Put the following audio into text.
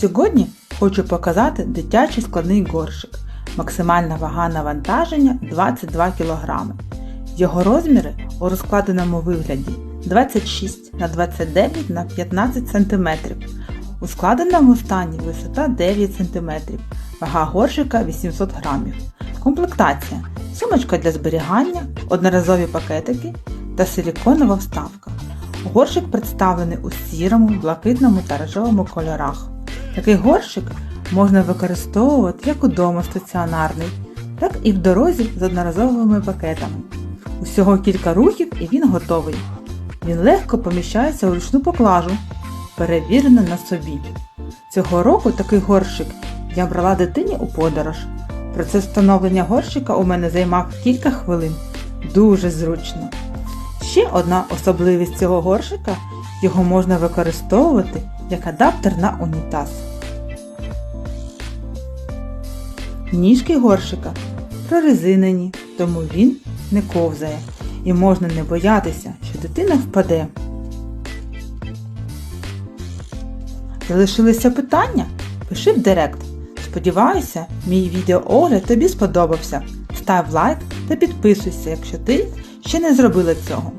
Сьогодні хочу показати дитячий складний горщик. Максимальна вага навантаження 22 кг. Його розміри у розкладеному вигляді 26 на 29 на 15 см. У складеному стані висота 9 см. Вага горщика 800 г. Комплектація. Сумочка для зберігання, одноразові пакетики та силіконова вставка. Горщик представлений у сірому, блакитному та рожевому кольорах. Такий горщик можна використовувати як удома стаціонарний, так і в дорозі з одноразовими пакетами. Усього кілька рухів і він готовий. Він легко поміщається у ручну поклажу, перевірено на собі. Цього року такий горщик я брала дитині у подорож. Процес встановлення горщика у мене займав кілька хвилин. Дуже зручно. Ще одна особливість цього горщика його можна використовувати як адаптер на унітаз. Ніжки горщика прорезинені, тому він не ковзає і можна не боятися, що дитина впаде. Залишилися питання? Пиши в директ. Сподіваюся, мій відеоогляд тобі сподобався. Став лайк та підписуйся, якщо ти ще не зробила цього.